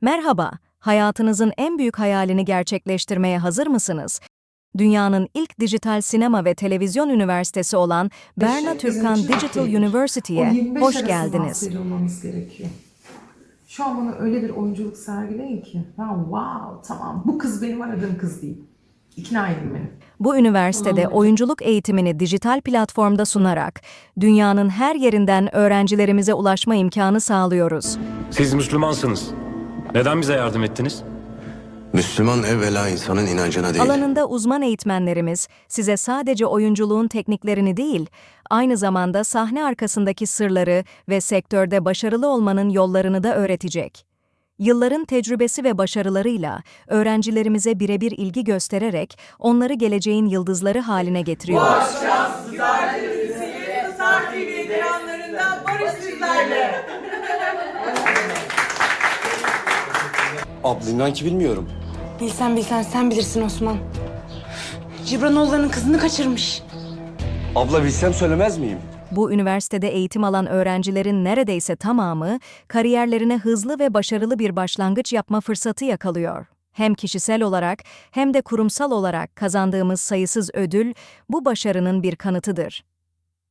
Merhaba, hayatınızın en büyük hayalini gerçekleştirmeye hazır mısınız? Dünyanın ilk dijital sinema ve televizyon üniversitesi olan Berna Türkan Digital University'ye 25 hoş geldiniz. Şu an bana öyle bir oyunculuk sergileyin ki. Ha, wow tamam bu kız benim aradığım kız değil. İkna edin beni. Bu üniversitede oyunculuk eğitimini dijital platformda sunarak dünyanın her yerinden öğrencilerimize ulaşma imkanı sağlıyoruz. Siz Müslümansınız. Neden bize yardım ettiniz? Müslüman evvela insanın inancına değil. Alanında uzman eğitmenlerimiz size sadece oyunculuğun tekniklerini değil, aynı zamanda sahne arkasındaki sırları ve sektörde başarılı olmanın yollarını da öğretecek. Yılların tecrübesi ve başarılarıyla öğrencilerimize birebir ilgi göstererek onları geleceğin yıldızları haline getiriyoruz. Star Abla inan ki bilmiyorum. Bilsen bilsen sen bilirsin Osman. Cibranoğulları'nın kızını kaçırmış. Abla bilsem söylemez miyim? Bu üniversitede eğitim alan öğrencilerin neredeyse tamamı kariyerlerine hızlı ve başarılı bir başlangıç yapma fırsatı yakalıyor. Hem kişisel olarak hem de kurumsal olarak kazandığımız sayısız ödül bu başarının bir kanıtıdır.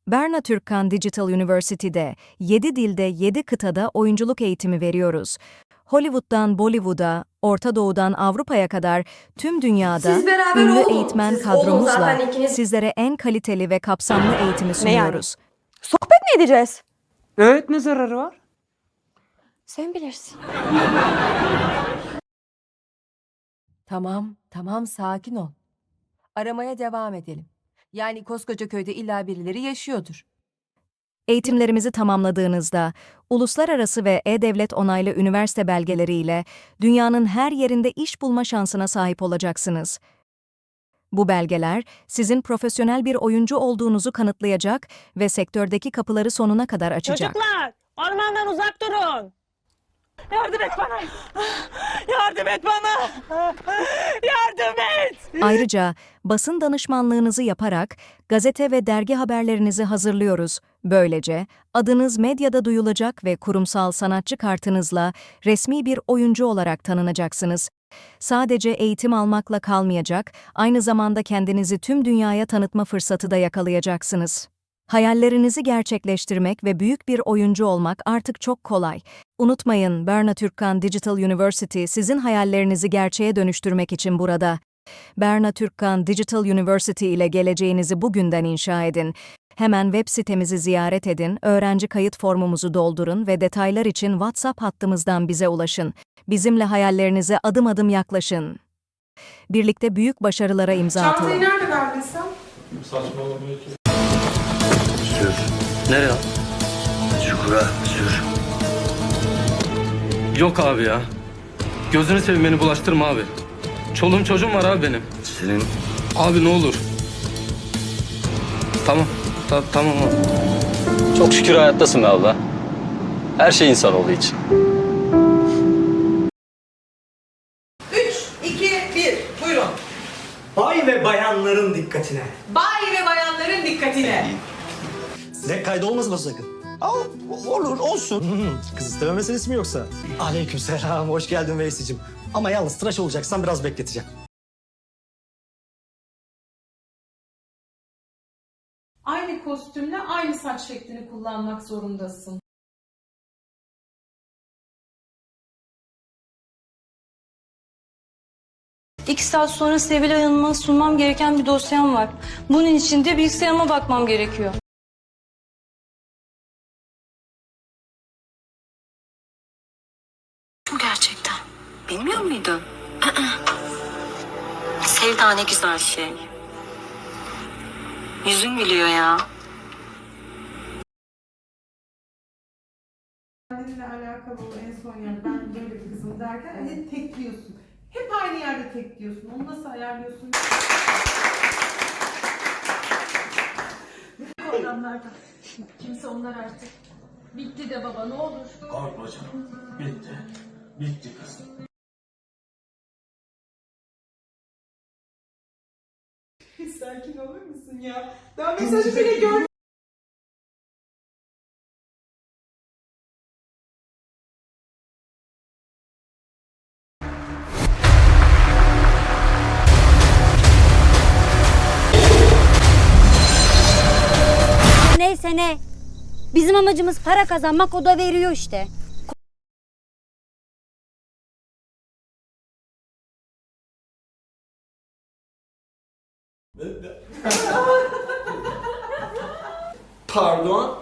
Berna Türkkan Digital University'de 7 dilde 7 kıtada oyunculuk eğitimi veriyoruz. Hollywood'dan Bollywood'a, Orta Doğu'dan Avrupa'ya kadar tüm dünyada ünlü olun. eğitmen Siz olun kadromuzla zaten ikiniz. sizlere en kaliteli ve kapsamlı eğitimi Ne yani? sunuyoruz. Sohbet mi edeceğiz? Evet ne zararı var? Sen bilirsin. Tamam, tamam sakin ol. Aramaya devam edelim. Yani koskoca köyde illa birileri yaşıyordur. Eğitimlerimizi tamamladığınızda, uluslararası ve e-devlet onaylı üniversite belgeleriyle dünyanın her yerinde iş bulma şansına sahip olacaksınız. Bu belgeler, sizin profesyonel bir oyuncu olduğunuzu kanıtlayacak ve sektördeki kapıları sonuna kadar açacak. Çocuklar ormandan uzak durun. Yardım et bana. Yardım et bana. Yardım et. Ayrıca basın danışmanlığınızı yaparak gazete ve dergi haberlerinizi hazırlıyoruz. Böylece adınız medyada duyulacak ve kurumsal sanatçı kartınızla resmi bir oyuncu olarak tanınacaksınız. Sadece eğitim almakla kalmayacak, aynı zamanda kendinizi tüm dünyaya tanıtma fırsatı da yakalayacaksınız. Hayallerinizi gerçekleştirmek ve büyük bir oyuncu olmak artık çok kolay. Unutmayın, Berna Türkkan Digital University sizin hayallerinizi gerçeğe dönüştürmek için burada. Berna Türkkan Digital University ile geleceğinizi bugünden inşa edin. Hemen web sitemizi ziyaret edin, öğrenci kayıt formumuzu doldurun ve detaylar için WhatsApp hattımızdan bize ulaşın. Bizimle hayallerinize adım adım yaklaşın. Birlikte büyük başarılara imza atalım. Çantayı nerede verdin sen? Sür. Nereye? Çukura sür. Yok abi ya. Gözünü seveyim beni bulaştırma abi. Çoluğum çocuğum var abi benim. Senin Abi ne olur. Tamam. Ta- tamam abi. Çok şükür hayattasın be abla. Her şey insanoğlu için. 3, 2, 1. Buyurun. Bay ve bayanların dikkatine. Bay ve bayanların dikkatine. Ne kaydı olmasın sakın. Aa, olur olsun. Kız isteme meselesi mi yoksa? Aleykümselam hoş geldin Veysi'cim. Ama yalnız tıraş olacaksan biraz bekleteceğim. Kostümle aynı saç şeklini kullanmak zorundasın. İki saat sonra Sevilay Hanım'a sunmam gereken bir dosyam var. Bunun için de bilgisayarıma bakmam gerekiyor. Bu gerçekten. Bilmiyor muydun? Sevda ne güzel şey. Yüzün gülüyor ya. Kendinle alakalı o en son yani ben böyle bir kızım derken hep tekliyorsun. Hep aynı yerde tekliyorsun. Onu nasıl ayarlıyorsun? Programlarda. Kimse onlar artık. Bitti de baba ne olur. Korkma canım. Bitti. Bitti kızım. Sakin olur musun ya? Daha mesajı bile görmedim. Neyse ne. Bizim amacımız para kazanmak o da veriyor işte. Pardon.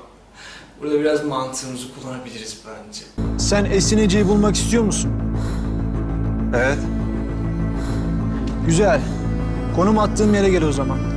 Burada biraz mantığımızı kullanabiliriz bence. Sen Esin Ece'yi bulmak istiyor musun? Evet. Güzel. Konum attığım yere gel o zaman.